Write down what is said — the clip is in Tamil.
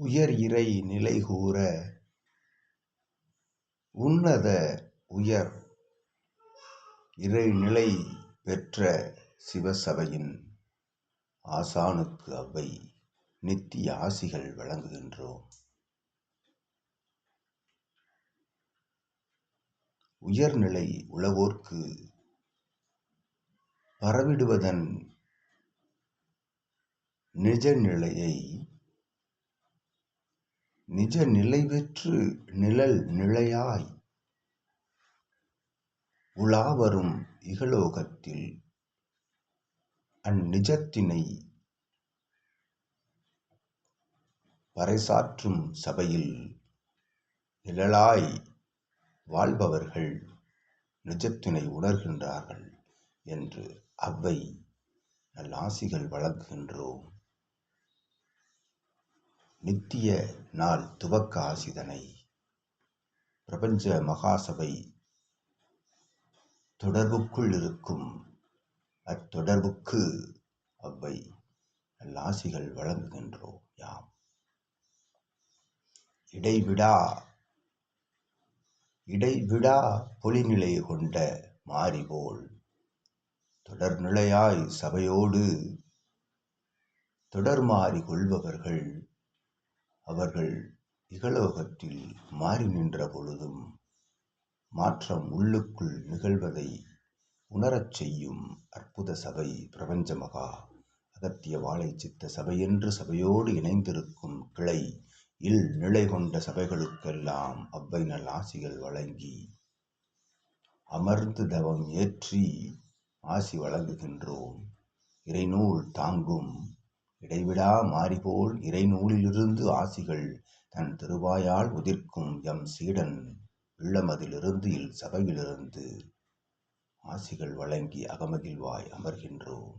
உயர் இறை நிலைகூர உன்னத உயர் இறைநிலை பெற்ற சிவசபையின் ஆசானுக்கு அவ்வை நித்திய ஆசிகள் வழங்குகின்றோம். உயர்நிலை உழவோர்க்கு பரவிடுவதன் நிஜ நிலையை நிஜ நிலை பெற்று நிழல் நிலையாய் உலாவரும் இகலோகத்தில் அந்நிஜத்தினை பறைசாற்றும் சபையில் நிழலாய் வாழ்பவர்கள் நிஜத்தினை உணர்கின்றார்கள் என்று அவ்வை நல்லாசிகள் வழங்குகின்றோம். நித்திய நாள் துவக்க ஆசிதனை. பிரபஞ்ச மகாசபை தொடர்புக்குள் இருக்கும். அத்தொடர்புக்கு அவ்வை நல்லாசிகள் வழங்குகின்றோம் யாம். இடைவிடா இடைவிடா பொலிநிலை கொண்ட மாறிபோல் தொடர்நிலையாய் சபையோடு தொடர்மாறி கொள்பவர்கள் அவர்கள் இகலோகத்தில் மாறி நின்ற பொழுதும் மாற்றம் உள்ளுக்குள் நிகழ்வதை உணரச் செய்யும் அற்புத சபை பிரபஞ்ச மகா அகத்திய வாழை சித்த சபையென்று சபையோடு இணைந்திருக்கும் கிளை இல் நிலை கொண்ட சபைகளுக்கெல்லாம் அவ்வை நல் ஆசிகள் வழங்கி அமர்ந்து தவம் ஏற்றி ஆசி வழங்குகின்றோம். இறைநூல் தாங்கும் இடைவிடா மாறிபோல் இறைநூலிலிருந்து ஆசிகள் தன் திருவாயால் உதிர்க்கும் எம் சீடன் இல்லமதிலிருந்து இல் சபையிலிருந்து ஆசிகள் வழங்கி அகமகிழ்வாய் அமர்கின்றோம்.